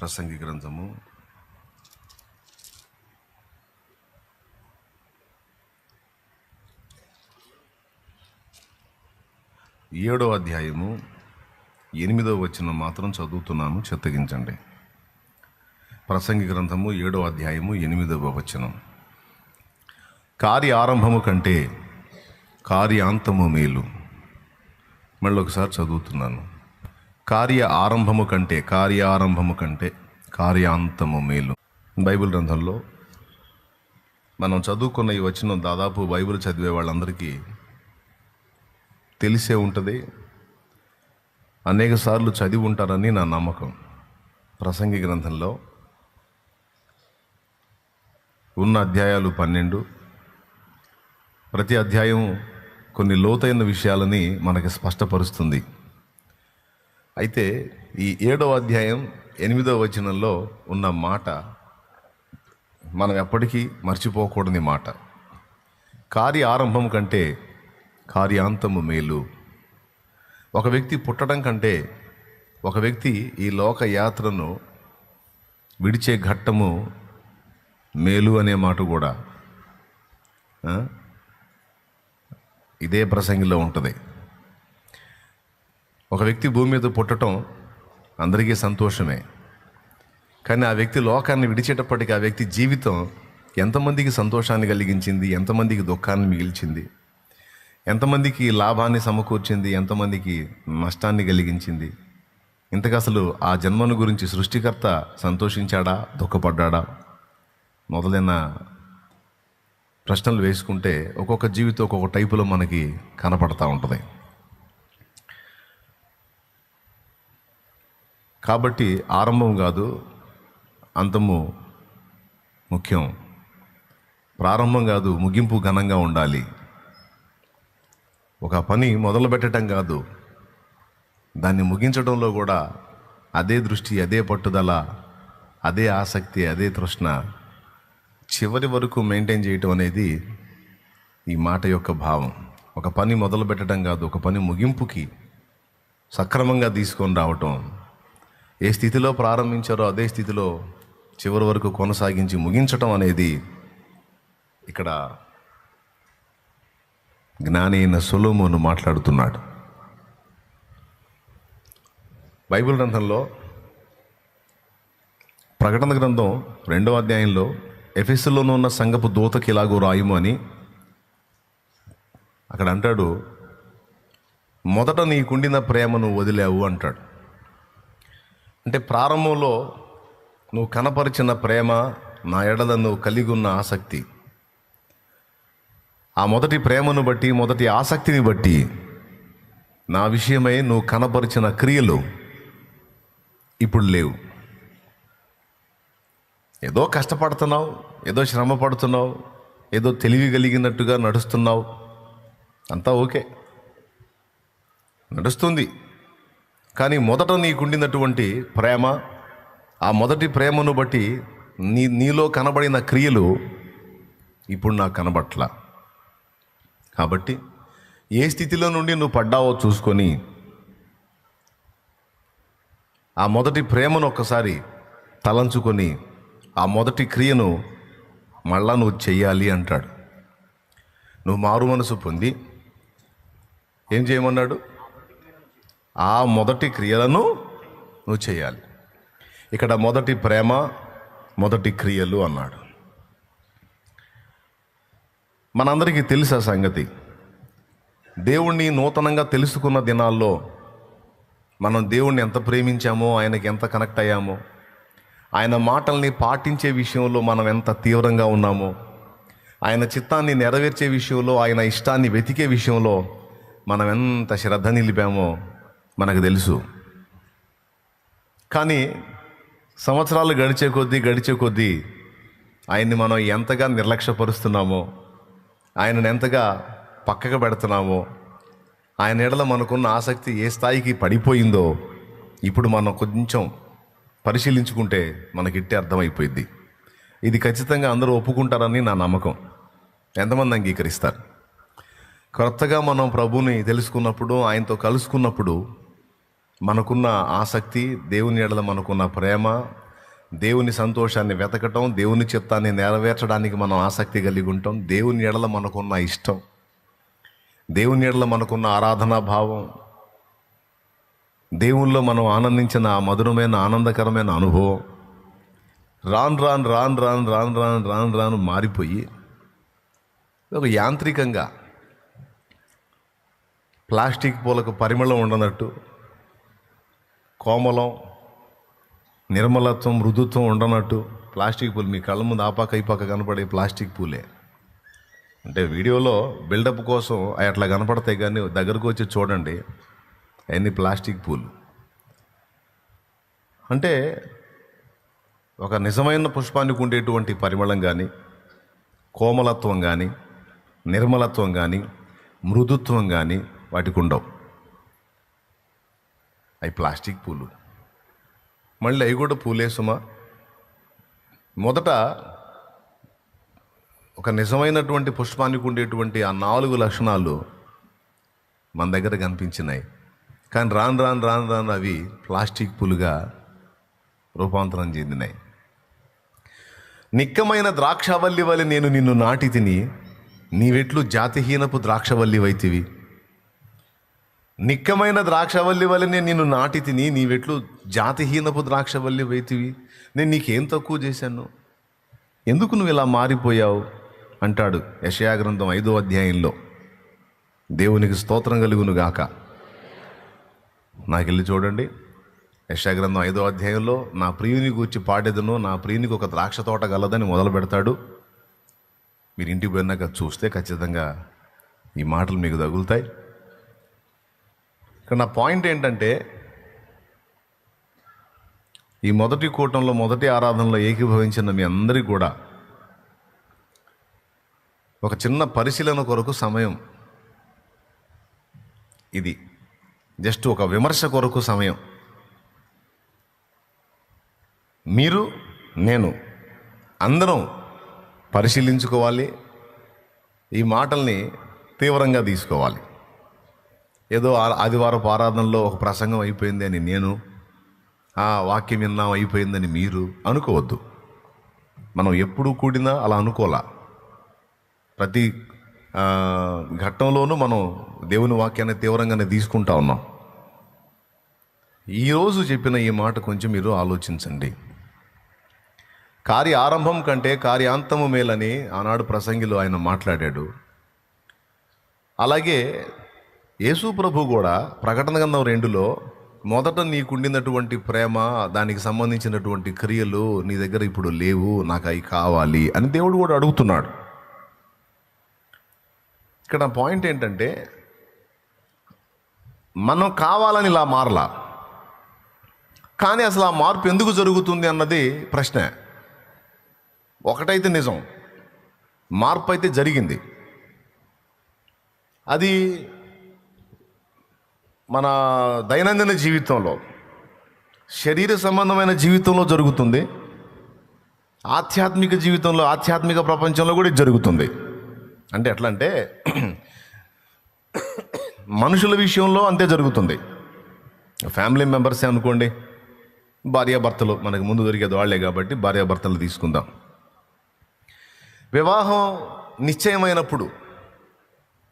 ప్రసంగి గ్రంథము. ఏడో అధ్యాయము ఎనిమిదో వచనం మాత్రం చదువుతున్నాను చెత్తగించండి. ప్రసంగి గ్రంథము ఏడో అధ్యాయము ఎనిమిదవ వచనం. కార్య ఆరంభము కంటే కార్యాంతము మేలు. మళ్ళీ ఒకసారి చదువుతున్నాను. కార్య ఆరంభము కంటే కార్యారంభము కంటే కార్యాంతము మేలు. బైబిల్ గ్రంథంలో మనం చదువుకున్న ఈ వచనం దాదాపు బైబిల్ చదివే వాళ్ళందరికీ తెలిసే ఉంటుంది. అనేక సార్లు చదివి ఉంటారని నా నమ్మకం. ప్రసంగి గ్రంథంలో ఉన్న అధ్యాయాలు పన్నెండు. ప్రతి అధ్యాయం కొన్ని లోతైన విషయాలని మనకి స్పష్టపరుస్తుంది. అయితే ఈ ఏడవ అధ్యాయం ఎనిమిదవ వచనంలో ఉన్న మాట మనం ఎప్పటికీ మర్చిపోకూడని మాట. కార్య ఆరంభం కంటే కార్యాంతము మేలు. ఒక వ్యక్తి పుట్టడం కంటే ఒక వ్యక్తి ఈ లోక యాత్రను విడిచే ఘట్టము మేలు అనే మాట కూడా ఇదే ప్రసంగిలో ఉంటుంది. ఒక వ్యక్తి భూమి మీద పుట్టడం అందరికీ సంతోషమే. కానీ ఆ వ్యక్తి లోకాన్ని విడిచేటప్పటికి ఆ వ్యక్తి జీవితం ఎంతమందికి సంతోషాన్ని కలిగించింది ఎంతమందికి దుఃఖాన్ని మిగిల్చింది ఎంతమందికి లాభాన్ని సమకూర్చింది ఎంతమందికి నష్టాన్ని కలిగించింది. ఇంతకు అసలు ఆ జన్మను గురించి సృష్టికర్త సంతోషించాడా దుఃఖపడ్డాడా? మొదలైన ప్రశ్నలు వేసుకుంటే ఒక్కొక్క జీవితం ఒక్కొక్క టైపులో మనకి కనపడతా ఉంటుంది. కాబట్టి ఆరంభం కాదు అంతము ముఖ్యం. ప్రారంభం కాదు ముగింపు ఘనంగా ఉండాలి. ఒక పని మొదలు పెట్టడం కాదు దాన్ని ముగించడంలో కూడా అదే దృష్టి అదే పట్టుదల అదే ఆసక్తి అదే తృష్ణ చివరి వరకు మెయింటైన్ చేయటం అనేది ఈ మాట యొక్క భావం. ఒక పని మొదలు పెట్టడం కాదు ఒక పని ముగింపుకి సక్రమంగా తీసుకొని రావటం. ఏ స్థితిలో ప్రారంభించారో అదే స్థితిలో చివరి వరకు కొనసాగించి ముగించటం అనేది ఇక్కడ జ్ఞాని అయిన సొలోమోను మాట్లాడుతున్నాడు. బైబిల్ గ్రంథంలో ప్రకటన గ్రంథం రెండవ అధ్యాయంలో ఎఫెస్లోనూ ఉన్న సంగపు దూతకి ఇలాగో రాయుము అని అక్కడ అంటాడు మొదట నీకుండిన ప్రేమను వదిలావు అంటాడు. అంటే ప్రారంభంలో నువ్వు కనపరిచిన ప్రేమ నా ఎడల నువ్వు కలిగి ఉన్న ఆసక్తి. ఆ మొదటి ప్రేమను బట్టి మొదటి ఆసక్తిని బట్టి నా విషయమై నువ్వు కనపరిచిన క్రియలు ఇప్పుడు లేవు. ఏదో కష్టపడుతున్నావు ఏదో శ్రమ పడుతున్నావు ఏదో తెలివి కలిగినట్టుగా నడుస్తున్నావు. అంతా ఓకే. నడుస్తుంది. కానీ మొదట నీకుండినటువంటి ప్రేమ ఆ మొదటి ప్రేమను బట్టి నీ నీలో కనబడిన క్రియలు ఇప్పుడు నాకు కనబట్ల. కాబట్టి ఏ స్థితిలో నుండి నువ్వు పడ్డావో చూసుకొని ఆ మొదటి ప్రేమను ఒక్కసారి తలంచుకొని ఆ మొదటి క్రియను మళ్ళా నువ్వు చెయ్యాలి అంటాడు. నువ్వు మారు మనసు పొంది ఏం చేయమన్నాడు? ఆ మొదటి క్రియలను నువ్వు చేయాలి. ఇక్కడ మొదటి ప్రేమ మొదటి క్రియలు అన్నాడు. మనందరికీ తెలుసు ఆ సంగతి. దేవుణ్ణి నూతనంగా తెలుసుకున్న దినాల్లో మనం దేవుణ్ణి ఎంత ప్రేమించామో ఆయనకి ఎంత కనెక్ట్ అయ్యామో ఆయన మాటల్ని పాటించే విషయంలో మనం ఎంత తీవ్రంగా ఉన్నామో ఆయన చిత్తాన్ని నెరవేర్చే విషయంలో ఆయన ఇష్టాన్ని వెతికే విషయంలో మనం ఎంత శ్రద్ధ నిలిపామో మనకు తెలుసు. కానీ సంవత్సరాలు గడిచే కొద్దీ గడిచే కొద్దీ ఆయన్ని మనం ఎంతగా నిర్లక్ష్యపరుస్తున్నామో ఆయనను ఎంతగా పక్కకు పెడుతున్నామో ఆయన ఎడల మనకున్న ఆసక్తి ఏ స్థాయికి పడిపోయిందో ఇప్పుడు మనం కొంచెం పరిశీలించుకుంటే మనకిట్టే అర్థమైపోయింది ఇది ఖచ్చితంగా అందరూ ఒప్పుకుంటారని నా నమ్మకం. ఎంతమంది అంగీకరిస్తారు? కొత్తగా మనం ప్రభుని తెలుసుకున్నప్పుడు ఆయనతో కలుసుకున్నప్పుడు మనకున్న ఆసక్తి దేవుని ఎడల మనకున్న ప్రేమ దేవుని సంతోషాన్ని వెతకటం దేవుని చిత్తాన్ని నెరవేర్చడానికి మనం ఆసక్తి కలిగి ఉంటాం. దేవుని ఎడల మనకున్న ఇష్టం దేవుని ఎడల మనకున్న ఆరాధనా భావం దేవుల్లో మనం ఆనందించిన ఆ మధురమైన ఆనందకరమైన అనుభవం రాన్ రాన్ రాన్ రాన్ రాన్ రాన్ రాన్ రాను మారిపోయి ఒక యాంత్రికంగా ప్లాస్టిక్ పూలకు పరిమళం ఉండనట్టు కోమలం నిర్మలత్వం మృదుత్వం ఉండనట్టు ప్లాస్టిక్ పూలు మీ కళ్ళ ముందు ఆపాక అయిపాక కనపడే ప్లాస్టిక్ పూలే. అంటే వీడియోలో బిల్డప్ కోసం అవి అట్లా కనపడతాయి కానీ దగ్గరకు వచ్చి చూడండి అవన్నీ ప్లాస్టిక్ పూలు. అంటే ఒక నిజమైన పుష్పానికి ఉండేటువంటి పరిమళం కానీ కోమలత్వం కానీ నిర్మలత్వం కానీ మృదుత్వం కానీ వాటికి ఉండవు. అవి ప్లాస్టిక్ పూలు. మళ్ళీ అవి కూడా పూలే సుమా. మొదట ఒక నిజమైనటువంటి పుష్పానికి ఉండేటువంటి ఆ నాలుగు లక్షణాలు మన దగ్గర కనిపించినాయి. కానీ రాను రాను రాను రాను అవి ప్లాస్టిక్ పూలుగా రూపాంతరం చెందినాయి. నిక్కమైన ద్రాక్షవల్లి వలె నేను నిన్ను నాటి తిని నీవెట్లు జాతిహీనపు ద్రాక్షవల్లి వైతివి. నిక్కమైన ద్రాక్షవల్లి వలనే నేను నిన్ను నాటి తిని నీవెట్లు జాతిహీనపు ద్రాక్షవల్లి వైతివి. నేను నీకేం తక్కువ చేశాను? ఎందుకు నువ్వు ఇలా మారిపోయావు? అంటాడు యశయాగ్రంథం ఐదో అధ్యాయంలో. దేవునికి స్తోత్రం కలుగును గాక. నాకెళ్ళి చూడండి. యశాగ్రంథం ఐదో అధ్యాయంలో నా ప్రియుని గూర్చి పాడేదను నా ప్రియునికి ఒక ద్రాక్ష తోట గలదని మొదలు పెడతాడు. మీరు ఇంటికి పోయినాక చూస్తే ఖచ్చితంగా ఈ మాటలు మీకు తగులుతాయి. ఇక్కడ నా పాయింట్ ఏంటంటే ఈ మొదటి కూటంలో మొదటి ఆరాధనలో ఏకీభవించిన మీ అందరికీ కూడా ఒక చిన్న పరిశీలన కొరకు సమయం ఇది. జస్ట్ ఒక విమర్శ కొరకు సమయం. మీరు నేను అందరం పరిశీలించుకోవాలి ఈ మాటల్ని తీవ్రంగా తీసుకోవాలి. ఏదో ఆ- ఆరాధనలో ఒక ప్రసంగం అయిపోయింది అని నేను ఆ వాక్యం విన్నాం అయిపోయిందని మీరు అనుకోవద్దు. మనం ఎప్పుడు కూడినా అలా అనుకోలా ప్రతి ఘట్టంలోనూ మనం దేవుని వాక్యాన్ని తీవ్రంగానే తీసుకుంటా ఉన్నాం. ఈరోజు చెప్పిన ఈ మాట కొంచెం మీరు ఆలోచించండి. కార్య ఆరంభం కంటే కార్యాంతము మేలని ఆనాడు ప్రసంగిలో ఆయన మాట్లాడాడు. అలాగే యేసు ప్రభు కూడా ప్రకటన గంధం రెండులో మొదట నీకుండినటువంటి ప్రేమ దానికి సంబంధించినటువంటి క్రియలు నీ దగ్గర ఇప్పుడు లేవు నాకు అవి కావాలి అని దేవుడు కూడా అడుగుతున్నాడు. ఇక్కడ పాయింట్ ఏంటంటే మనం కావాలని ఇలా మారలా. కానీ అసలు ఆ మార్పు ఎందుకు జరుగుతుంది అన్నది ప్రశ్న. ఒకటైతే నిజం మార్పు అయితే జరిగింది. అది మన దైనందిన జీవితంలో శరీర సంబంధమైన జీవితంలో జరుగుతుంది. ఆధ్యాత్మిక జీవితంలో ఆధ్యాత్మిక ప్రపంచంలో కూడా ఇది జరుగుతుంది. అంటే ఎట్లా అంటే మనుషుల విషయంలో అంతే జరుగుతుంది. ఫ్యామిలీ మెంబర్సే అనుకోండి భార్యాభర్తలు మనకు ముందు దొరికేది వాళ్ళే కాబట్టి భార్యాభర్తలు తీసుకుందాం. వివాహం నిశ్చయమైనప్పుడు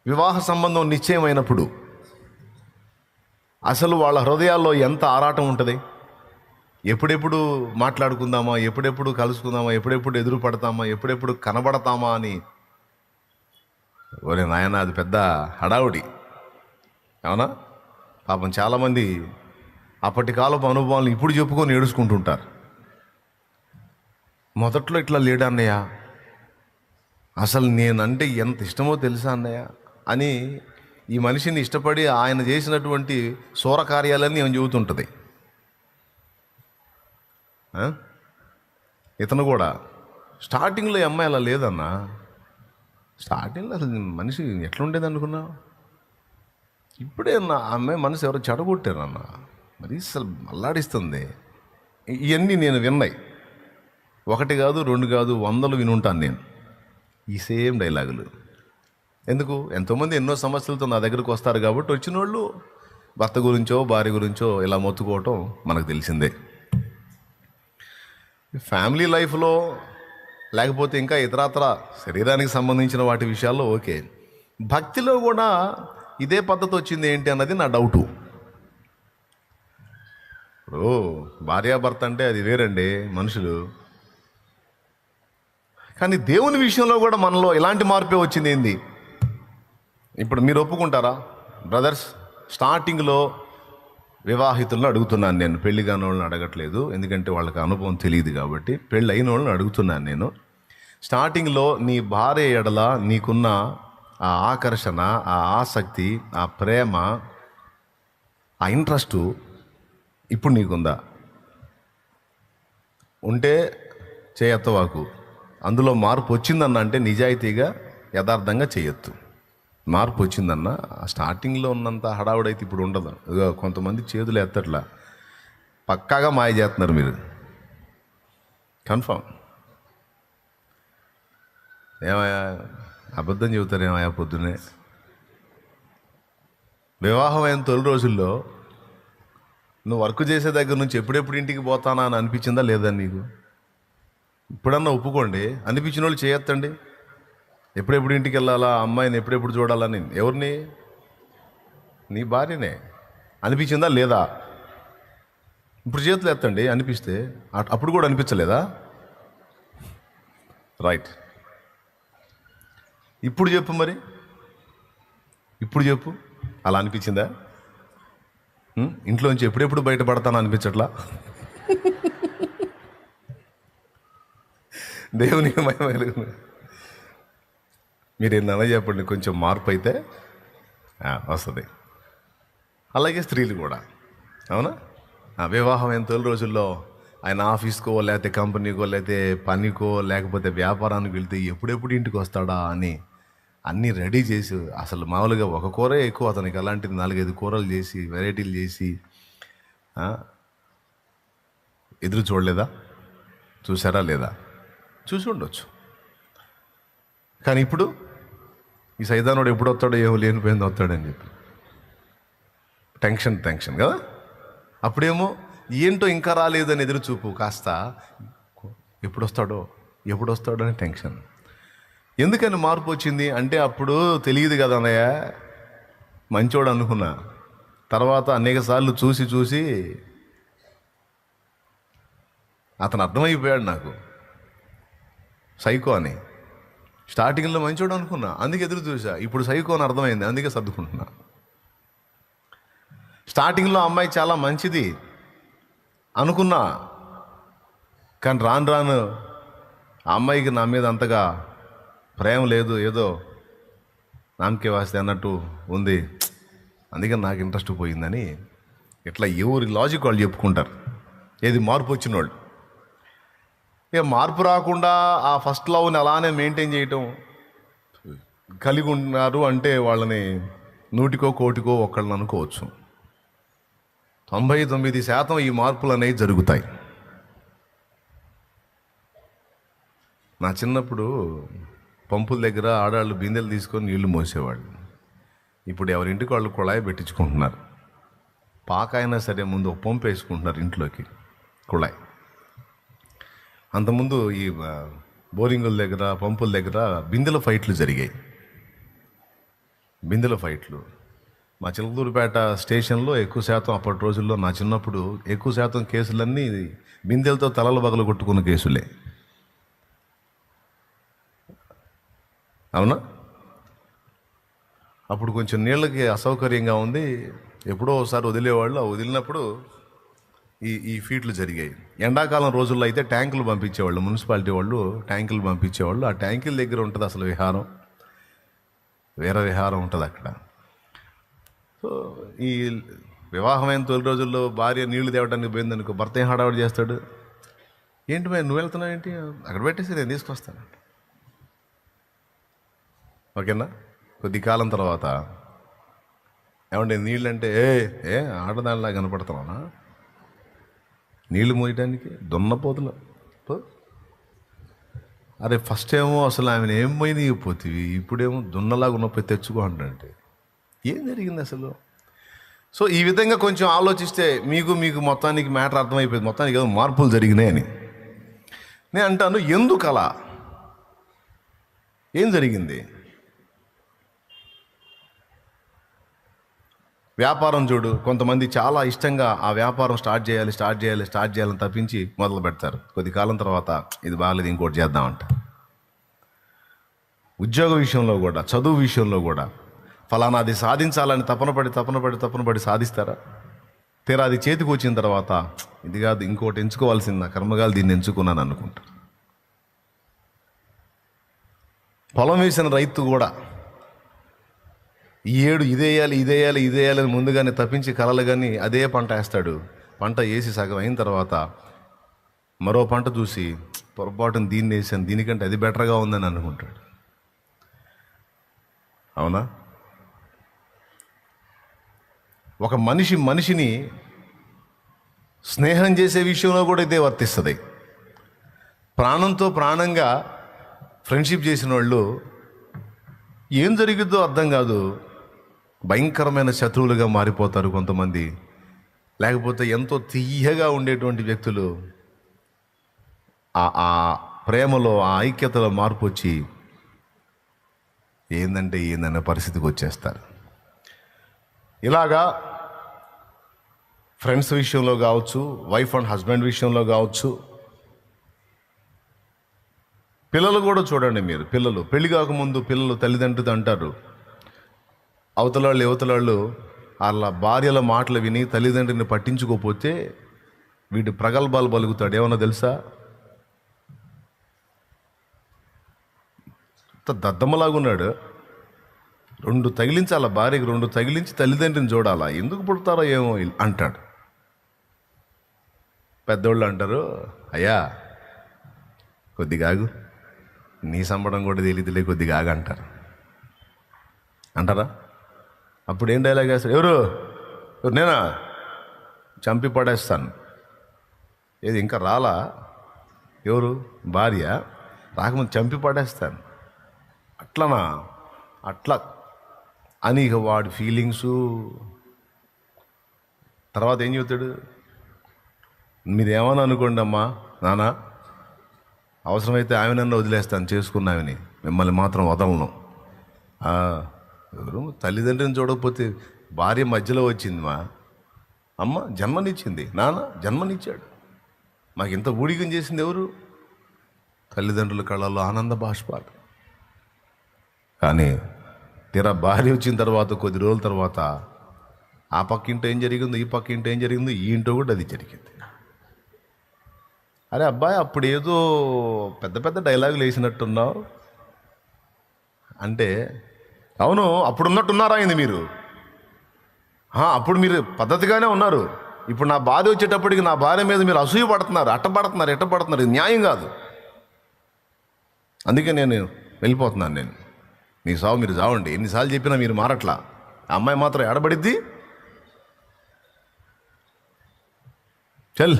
వివాహ సంబంధం నిశ్చయమైనప్పుడు అసలు వాళ్ళ హృదయాల్లో ఎంత ఆరాటం ఉంటుంది? ఎప్పుడెప్పుడు మాట్లాడుకుందామా? ఎప్పుడెప్పుడు కలుసుకుందామా? ఎప్పుడెప్పుడు ఎదురు పడతామా ఎప్పుడెప్పుడు కనబడతామా అని? ఒరే నాయన అది పెద్ద హడావుడి. అవునా పాపం చాలామంది అప్పటి కాలపు అనుభవాలను ఇప్పుడు చెప్పుకొని ఏడుచుకుంటుంటారు. మొదట్లో ఇట్లా లేడా అన్నయ్య? అసలు నేనంటే ఎంత ఇష్టమో తెలుసా అన్నయ్య? అని ఈ మనిషిని ఇష్టపడి ఆయన చేసినటువంటి సూర కార్యాలన్నీ ఏమని చెబుతుంటుంది. ఇతను కూడా. స్టార్టింగ్లో అమ్మాయి అలా లేదన్నా. స్టార్టింగ్లో అసలు మనిషి ఎట్లుండేది అనుకున్నావు? ఇప్పుడే నా అమ్మాయి మనసు ఎవరో చెడగొట్టారన్న. మరి అసలు మల్లాడిస్తుంది ఇవన్నీ నేను విన్నాయి. ఒకటి కాదు రెండు కాదు వందలు వినుంటాను నేను. ఈ సేమ్ డైలాగులు. ఎందుకు? ఎంతోమంది ఎన్నో సమస్యలతో నా దగ్గరకు వస్తారు కాబట్టి వచ్చిన వాళ్ళు భర్త గురించో భార్య గురించో ఇలా మొత్తుకోవటం మనకు తెలిసిందే. ఫ్యామిలీ లైఫ్లో లేకపోతే ఇంకా ఇతరత్ర శరీరానికి సంబంధించిన వాటి విషయాల్లో ఓకే. భక్తిలో కూడా ఇదే పద్ధతి వచ్చింది ఏంటి అన్నది నా డౌటు. ఇప్పుడు భార్యాభర్త అంటే అది వేరండి మనుషులు. కానీ దేవుని విషయంలో కూడా మనలో ఇలాంటి మార్పే వచ్చింది ఏంది? ఇప్పుడు మీరు ఒప్పుకుంటారా? బ్రదర్స్ స్టార్టింగ్లో వివాహితులను అడుగుతున్నాను నేను. పెళ్ళి కాని వాళ్ళని అడగట్లేదు. ఎందుకంటే వాళ్ళకి అనుభవం తెలియదు కాబట్టి పెళ్ళి అయిన వాళ్ళని అడుగుతున్నాను నేను. స్టార్టింగ్లో నీ భార్య ఎడల నీకున్న ఆ ఆకర్షణ ఆ ఆసక్తి ఆ ప్రేమ ఆ ఇంట్రెస్టు ఇప్పుడు నీకుందా? ఉంటే చేయత్తవాకు. అందులో మార్పు వచ్చిందన్న అంటే నిజాయితీగా యథార్థంగా చేయొద్దు. మార్పు వచ్చిందన్న ఆ స్టార్టింగ్లో ఉన్నంత హడావుడైతే ఇప్పుడు ఉండదు. కొంతమంది చేతులు ఎత్తట్లా. పక్కాగా మాయ చేస్తున్నారు మీరు. కన్ఫామ్ ఏమయ్యా అబద్ధం చెబుతారు ఏమయ్యా పొద్దున్నే? వివాహం అయిన తొలి రోజుల్లో నువ్వు వర్క్ చేసే దగ్గర నుంచి ఎప్పుడెప్పుడు ఇంటికి పోతానా అని అనిపించిందా లేదా నీకు? ఇప్పుడన్నా ఒప్పుకోండి. అనిపించిన వాళ్ళు చేయొద్దండి ఎప్పుడెప్పుడు ఇంటికి వెళ్ళాలా అమ్మాయిని ఎప్పుడెప్పుడు చూడాలని? ఎవరిని? నీ భార్యనే. అనిపించిందా? లేదా? ఇప్పుడు చేతులు ఎత్తండి అనిపిస్తే. అప్పుడు కూడా అనిపించలేదా? రైట్. ఇప్పుడు చెప్పు మరి. ఇప్పుడు చెప్పు. అలా అనిపించిందా? ఇంట్లోంచి ఎప్పుడెప్పుడు బయటపడతాను అనిపించట్లా? దేవునికి మహిమ. మీరు ఏందన్నా చెప్పండి కొంచెం మార్పు అయితే వస్తుంది. అలాగే స్త్రీలు కూడా అవునా? వివాహం అయిన తొలి రోజుల్లో ఆయన ఆఫీస్కో లేకపోతే కంపెనీకో లేకపోతే పనికో లేకపోతే వ్యాపారానికి వెళ్తే ఎప్పుడెప్పుడు ఇంటికి వస్తాడా అని అన్నీ రెడీ చేసి అసలు మామూలుగా ఒక కూరే ఎక్కువ అతనికి అలాంటిది నాలుగైదు కూరలు చేసి వెరైటీలు చేసి ఎదురు చూడలేదా? చూసారా లేదా? చూసి ఉండొచ్చు. కానీ ఇప్పుడు ఈ సైదానుడు ఎప్పుడు వస్తాడో ఏమో లేనిపోయింది వస్తాడని చెప్పి. టెన్షన్ టెన్షన్ కదా? అప్పుడేమో ఏంటో ఇంకా రాలేదని ఎదురుచూపు కాస్త ఎప్పుడు వస్తాడో ఎప్పుడు వస్తాడో అని టెన్షన్. ఎందుకని మార్పు వచ్చింది? అంటే అప్పుడు తెలియదు కదా అన్నయ్య. మంచోడు అనుకున్నా. తర్వాత అనేక సార్లు చూసి చూసి అతను అర్థమైపోయాడు నాకు. సైకో అని. స్టార్టింగ్లో మంచోడు అనుకున్నా అందుకే ఎదురు చూసా ఇప్పుడు సైకో అని అర్థమైంది అందుకే సర్దుకుంటున్నా. స్టార్టింగ్లో అమ్మాయి చాలా మంచిది అనుకున్నా కానీ రాను రాను ఆ అమ్మాయికి నా మీద అంతగా ప్రేమ లేదు ఏదో నామకే వాస్తే అన్నట్టు ఉంది. అందుకే నాకు ఇంట్రెస్ట్ పోయిందని ఇట్లా ఎవరి లాజిక్ వాళ్ళు చెప్పుకుంటారు. ఏది మార్పు వచ్చిన వాళ్ళు ఇక మార్పు రాకుండా ఆ ఫస్ట్ లవ్ని అలానే మెయింటైన్ చేయటం కలిగి ఉన్నారు అంటే వాళ్ళని నూటికో కోటికో ఒకళ్ళని అనుకోవచ్చు. తొంభై తొమ్మిది శాతం ఈ మార్పులు అనేవి జరుగుతాయి. నా చిన్నప్పుడు పంపుల దగ్గర ఆడాళ్ళు బిందెలు తీసుకొని నీళ్ళు మోసేవాళ్ళు. ఇప్పుడు ఎవరింటికి వాళ్ళు కుళాయి పెట్టించుకుంటున్నారు. పాక అయినా సరే ముందు ఒక పంపు వేసుకుంటున్నారు ఇంట్లోకి కుళాయి. అంతకుముందు ఈ బోరింగుల దగ్గర పంపుల దగ్గర బిందెల ఫైట్లు జరిగాయి. బిందెల ఫైట్లు. మా చిలకదూరుపేట స్టేషన్లో ఎక్కువ శాతం అప్పటి రోజుల్లో నా చిన్నప్పుడు ఎక్కువ శాతం కేసులన్నీ బిందెలతో తలలు బగలు కొట్టుకున్న కేసులే. అవునా? అప్పుడు కొంచెం నీళ్ళకి అసౌకర్యంగా ఉంది. ఎప్పుడో ఒకసారి వదిలేవాళ్ళు. ఆ వదిలినప్పుడు ఈ ఈ ఫీట్లు జరిగాయి. ఎండాకాలం రోజుల్లో అయితే ట్యాంకులు పంపించేవాళ్ళు మున్సిపాలిటీ వాళ్ళు ట్యాంకులు పంపించేవాళ్ళు. ఆ ట్యాంకుల దగ్గర ఉంటుంది అసలు విహారం. వేరే విహారం ఉంటుంది అక్కడ. సో ఈ వివాహమైన తొలి రోజుల్లో భార్య నీళ్ళు తేవడానికి పోయిందనుకో భర్త ఏం హడావుడి చేస్తాడు? ఏంటి మరి నువ్వు వెళ్తున్నావు ఏంటి? అక్కడ పెట్టేసి నేను తీసుకొస్తాను. ఓకేనా? కొద్ది కాలం తర్వాత ఏమంటే నీళ్ళు అంటే ఏ ఏ ఆడదానిలా కనపడుతున్నానా? నీళ్ళు మోయడానికి దున్నపోతులు. అరే ఫస్ట్ ఏమో అసలు ఆమెను ఏం పోయింది పోతివి ఇప్పుడేమో దున్నలాగా ఉన్నప్పుడు తెచ్చుకో అంటే ఏం జరిగింది అసలు? సో ఈ విధంగా కొంచెం ఆలోచిస్తే మీకు మీకు మొత్తానికి మ్యాటర్ అర్థమైపోయింది. మొత్తానికి ఏదో మార్పులు జరిగినాయి అని. నేను అంటాను ఎందుకు అలా ఏం జరిగింది? వ్యాపారం చూడు కొంతమంది చాలా ఇష్టంగా ఆ వ్యాపారం స్టార్ట్ చేయాలి స్టార్ట్ చేయాలి స్టార్ట్ చేయాలని తప్పించి మొదలు పెడతారు. కొద్ది కాలం తర్వాత ఇది బాగాలేదు ఇంకోటి చేద్దామంట. ఉద్యోగ విషయంలో కూడా చదువు విషయంలో కూడా ఫలానా అది సాధించాలని తపన పడి తపన పడి తపన పడి సాధిస్తారా? తీరా అది చేతికి వచ్చిన తర్వాత ఇది కాదు ఇంకోటి ఎంచుకోవాల్సింది? నా కర్మగాలు దీన్ని ఎంచుకున్నాను అనుకుంటా. పొలం వేసిన రైతు కూడా ఈ ఏడు ఇదేయాలి ఇదేయాలి ఇదేయాలి అని ముందుగానే తప్పించి కలలు కానీ అదే పంట వేస్తాడు. పంట వేసి సగం అయిన తర్వాత మరో పంట చూసి పొరపాటున దీన్ని వేసాను దీనికంటే అది బెటర్గా ఉందని అనుకుంటాడు. అవునా? ఒక మనిషి మనిషిని స్నేహం చేసే విషయంలో కూడా ఇదే వర్తిస్తుంది. ప్రాణంతో ప్రాణంగా ఫ్రెండ్షిప్ చేసిన వాళ్ళు ఏం జరిగిద్దో అర్థం కాదు. భయంకరమైన శత్రువులుగా మారిపోతారు కొంతమంది. లేకపోతే ఎంతో తీయగా ఉండేటువంటి వ్యక్తులు ఆ ఆ ప్రేమలో ఆ ఐక్యతలో మార్పు వచ్చి ఏందంటే ఏందనే పరిస్థితికి వచ్చేస్తారు. ఇలాగా ఫ్రెండ్స్ విషయంలో కావచ్చు వైఫ్ అండ్ హస్బెండ్ విషయంలో కావచ్చు పిల్లలు కూడా చూడండి మీరు పిల్లలు. పెళ్ళి కాకముందు పిల్లలు తల్లిదండ్రులు అంటారు. అవతలాళ్ళు యువతలాళ్ళు వాళ్ళ భార్యల మాటలు విని తల్లిదండ్రిని పట్టించుకోకపోతే వీటి ప్రగల్భాలు పలుకుతాడు ఏమన్నా తెలుసా? ఇంత దద్దమ్మలాగున్నాడు. రెండు తగిలించి వాళ్ళ భార్యకి? రెండు తగిలించి తల్లిదండ్రిని చూడాలా? ఎందుకు పుడతారో ఏమో అంటాడు. పెద్దోళ్ళు అంటారు అయ్యా కొద్దిగాగు నీ సంబడం కూడా తెలియదులే కొద్దిగా ఆగంటారు అంటారు. అంటారా? అప్పుడు ఏం డైలాగ్ వేస్తాడు ఎవరు? ఎవరు? నేనా? చంపి పడేస్తాను. ఏది ఇంకా రాలా? ఎవరు? భార్య? రాకముందు చంపి పడేస్తాను. అట్లనా? అట్లా. అని ఇక వాడి ఫీలింగ్సు తర్వాత ఏం చెబుతాడు? మీరేమని అనుకోండి అమ్మా నానా అవసరమైతే ఆమె నన్ను వదిలేస్తాను చేసుకున్నామని మిమ్మల్ని మాత్రం వదలను. ఎవరు? తల్లిదండ్రులను చూడకపోతే భార్య మధ్యలో వచ్చింది మా. అమ్మ జన్మనిచ్చింది. నాన్న జన్మనిచ్చాడు. మాకు ఇంత ఊడిగం చేసింది ఎవరు? తల్లిదండ్రుల కళ్ళల్లో ఆనంద బాష్పాలు. కానీ తీరా భార్య వచ్చిన తర్వాత కొద్ది రోజుల తర్వాత ఆ పక్క ఇంట ఏం జరిగిందో ఈ పక్క ఇంట ఏం జరిగిందో ఈ ఇంటో కూడా అది జరిగింది. అరే అబ్బాయి అప్పుడు ఏదో పెద్ద పెద్ద డైలాగులు వేసినట్టున్నావు. అంటే అవును అప్పుడు ఉన్నట్టున్నారా అయింది మీరు అప్పుడు మీరు పద్ధతిగానే ఉన్నారు. ఇప్పుడు నా బాధ వచ్చేటప్పటికి నా భార్య మీద మీరు అసూయ పడుతున్నారు అట్ట పడుతున్నారు పడుతున్నారు ఇది న్యాయం కాదు. అందుకే నేను వెళ్ళిపోతున్నాను నేను. మీ సావు మీరు చావండి ఎన్నిసార్లు చెప్పినా మీరు మారట్లా. ఆ అమ్మాయి మాత్రం ఎడబడిద్ది చల్.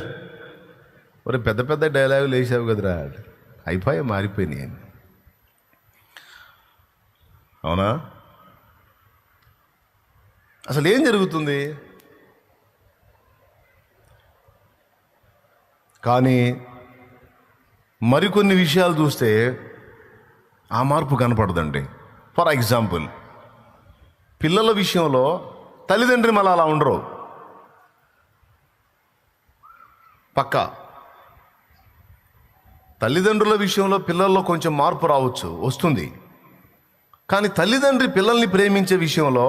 ఒరే పెద్ద పెద్ద డైలాగులు వేసావు కదరా. అయిపోయా మారిపోయినాయి అవునా? అసలు ఏం జరుగుతుంది? కానీ మరికొన్ని విషయాలు చూస్తే ఆ మార్పు కనపడదండి. ఫర్ ఎగ్జాంపుల్ పిల్లల విషయంలో తల్లిదండ్రి మళ్ళీ అలా ఉండరు. పక్క తల్లిదండ్రుల విషయంలో పిల్లల్లో కొంచెం మార్పు రావచ్చు వస్తుంది. కానీ తల్లిదండ్రి పిల్లల్ని ప్రేమించే విషయంలో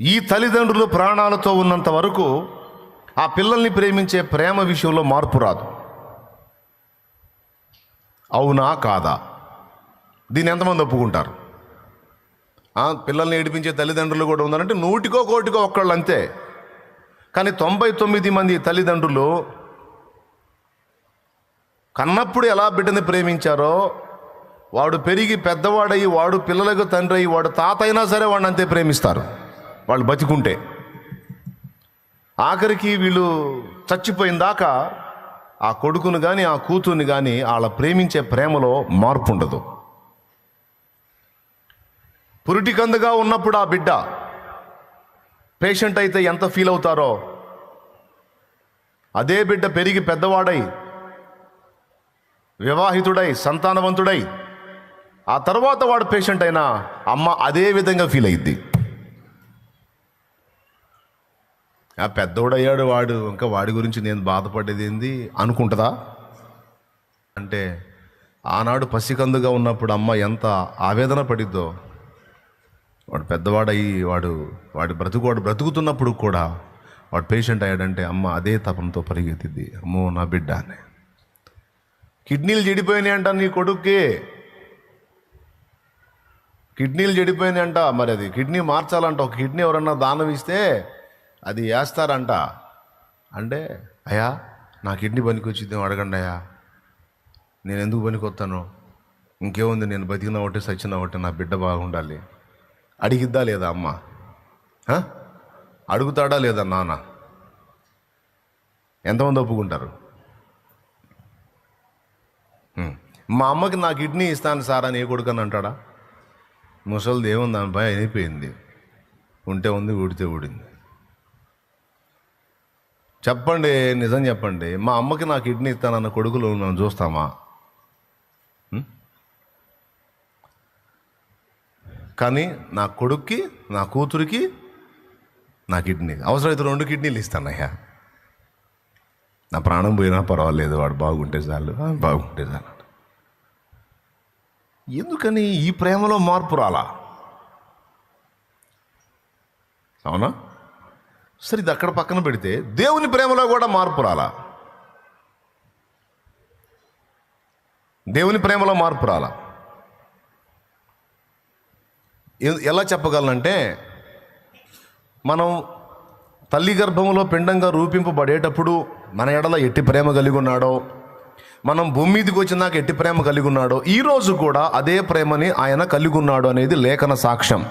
ఈ తల్లిదండ్రులు ప్రాణాలతో ఉన్నంత వరకు ఆ పిల్లల్ని ప్రేమించే ప్రేమ విషయంలో మార్పు రాదు. అవునా కాదా? దీన్ని ఎంతమంది ఒప్పుకుంటారు? పిల్లల్ని ఏడిపించే తల్లిదండ్రులు కూడా ఉన్నారంటే నూటికో కోటికో ఒక్కళ్ళు అంతే కానీ తొంభై తొమ్మిది మంది తల్లిదండ్రులు కన్నప్పుడు ఎలా బిడ్డని ప్రేమించారో వాడు పెరిగి పెద్దవాడయ్యి వాడు పిల్లలకు తండ్రి అయ్యి వాడు తాత అయినా సరే వాడిని అంతే ప్రేమిస్తారు. వాళ్ళు బతికుంటే. ఆఖరికి వీళ్ళు చచ్చిపోయిన దాకా ఆ కొడుకును కానీ ఆ కూతుర్ని కానీ వాళ్ళ ప్రేమించే ప్రేమలో మార్పు ఉండదు పురిటికందుగా ఉన్నప్పుడు ఆ బిడ్డ పేషెంట్ అయితే ఎంత ఫీల్ అవుతారో అదే బిడ్డ పెరిగి పెద్దవాడై వివాహితుడై సంతానవంతుడై ఆ తర్వాత వాడు పేషెంట్ అయినా అమ్మ అదే విధంగా ఫీల్ అయ్యిద్ది ఆ పెద్దోడయ్యాడు వాడు ఇంకా వాడి గురించి నేను బాధపడేది ఏంది అనుకుంటుందా? అంటే ఆనాడు పసికందుగా ఉన్నప్పుడు అమ్మ ఎంత ఆవేదన పడిద్దో. వాడు పెద్దవాడయ్యి వాడు వాడి బ్రతుకు వాడు బ్రతుకుతున్నప్పుడు కూడా వాడు పేషెంట్ అయ్యాడంటే అమ్మ అదే తపంతో పరిగెత్తిద్ది. అమ్మో నా బిడ్డ అని. కిడ్నీలు చెడిపోయినాయి అంట నీ కొడుక్కి. కిడ్నీలు చెడిపోయినాయి అంట మరి అది కిడ్నీ మార్చాలంట. ఒక కిడ్నీ ఎవరన్నా దానం ఇస్తే అది వేస్తారంట. అంటే అయ్యా నా కిడ్నీ పనికొచ్చింది అడగండి అయ్యా. నేను ఎందుకు పనికొస్తాను ఇంకేముంది నేను బతికిన ఒకటి సచ్చిన ఒకటి నా బిడ్డ బాగుండాలి. అడిగిద్దా లేదా అమ్మ? అడుగుతాడా లేదా నాన్న? ఎంతమంది ఒప్పుకుంటారు? మా అమ్మకి నా కిడ్నీ ఇస్తాను సార్ అని ఏ కొడుకని అంటాడా? ముసలి దేవుని దానిపై అయిపోయింది. ఉంటే ఉంది ఊడితే ఊడింది. చెప్పండి నిజం చెప్పండి. మా అమ్మకి నా కిడ్నీ ఇస్తానన్న కొడుకులు మనం చూస్తామా? కానీ నా కొడుక్కి నా కూతురికి నా కిడ్నీ. అవసరమైతే రెండు కిడ్నీలు ఇస్తానయ్యా నా ప్రాణం పోయినా పర్వాలేదు వాడు బాగుంటే చాలు. బాగుంటే చాలు. ఎందుకని ఈ ప్రేమలో మార్పు రాలా? అవునా? సరే ఇది అక్కడ పక్కన పెడితే దేవుని ప్రేమలో కూడా మార్పు రాలా? దేవుని ప్రేమలో మార్పు రాలా? ఎలా చెప్పగలనంటే మనం తల్లి గర్భంలో పిండంగా రూపింపబడేటప్పుడు మన ఎడల ఎట్టి ప్రేమ కలిగి ఉన్నాడో మనం భూమి మీదకి వచ్చినాక ఎట్టి ప్రేమ కలిగి ఉన్నాడో ఈ రోజు కూడా అదే ప్రేమని ఆయన కలిగి ఉన్నాడు అనేది లేఖన సాక్ష్యం.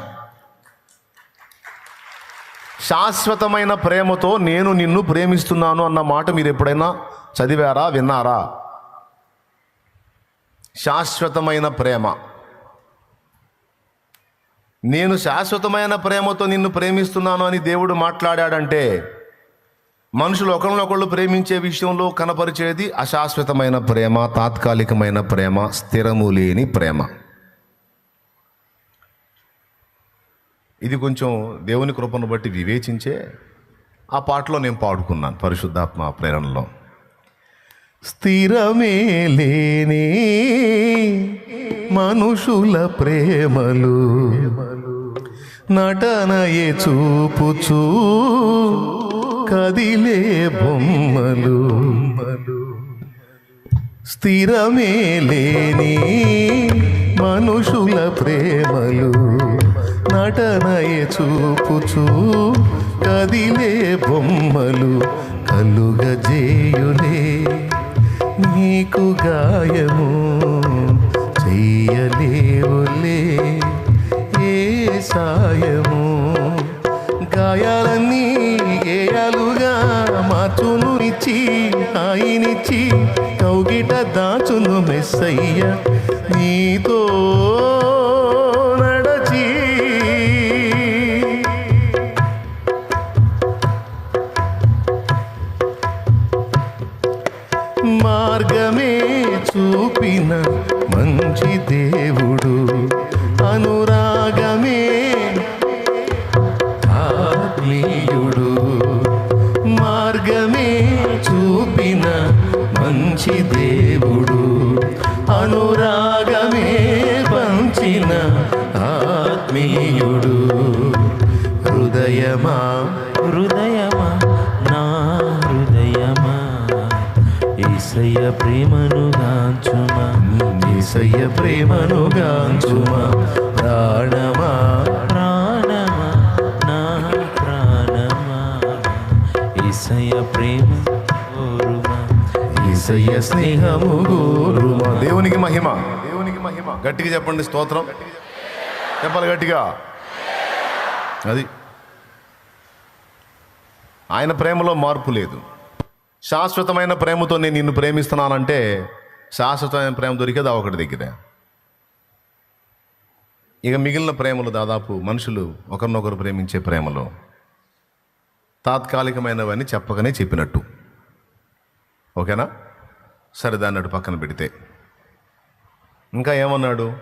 శాశ్వతమైన ప్రేమతో నేను నిన్ను ప్రేమిస్తున్నాను అన్న మాట మీరు ఎప్పుడైనా చదివారా విన్నారా? శాశ్వతమైన ప్రేమ. నేను శాశ్వతమైన ప్రేమతో నిన్ను ప్రేమిస్తున్నాను అని దేవుడు మాట్లాడాడంటే మనుషులు ఒకరినొకళ్ళు ప్రేమించే విషయంలో కనపరిచేది అశాశ్వతమైన ప్రేమ తాత్కాలికమైన ప్రేమ స్థిరము లేని ప్రేమ. ఇది కొంచెం దేవుని కృపను బట్టి వివేచించే ఆ పాటలో నేను పాడుకున్నాను పరిశుద్ధాత్మ ప్రేరణలో. స్థిరమే లేని మనుషుల ప్రేమలు నటనయే చూపుచూ కదిలే బొమ్మలు. స్థిరమే లేని మనుషుల ప్రేమలు. నటనయ చూపుచూ కదిలే బొమ్మలు. కలుగజేయులే నీకు గాయము. చెయ్యలేవులే ఏ సాయము. గాయాలన్నీ గేయాలుగా మార్చును ఇచ్చి ఆయనిచ్చి కౌగిట దాచును మెస్సయ్య. నీతో ఏసయ్య ప్రేమను గాంచుమా? ప్రాణమా? ప్రాణమా? నా ప్రాణమా? ఏసయ్య ప్రేమ ఈసయ్య ఏసయ్య స్నేహము గోరుమా దేవునికి మహిమ. దేవునికి మహిమ గట్టిగా చెప్పండి స్తోత్రం. చెప్పాలి గట్టిగా. అది. ఆయన ప్రేమలో మార్పు లేదు. శాశ్వతమైన ప్రేమతో నేను నిన్ను ప్రేమిస్తున్నానంటే శాశ్వతమైన ప్రేమ దొరికేది ఆ ఒకటి దగ్గరే. ఇక మిగిలిన ప్రేమలు దాదాపు మనుషులు ఒకరినొకరు ప్రేమించే ప్రేమలు. తాత్కాలికమైనవని చెప్పకనే చెప్పినట్టు. ఓకేనా? సరే దాన్ని అటు పక్కన పెడితే. ఇంకా ఏమన్నాడు?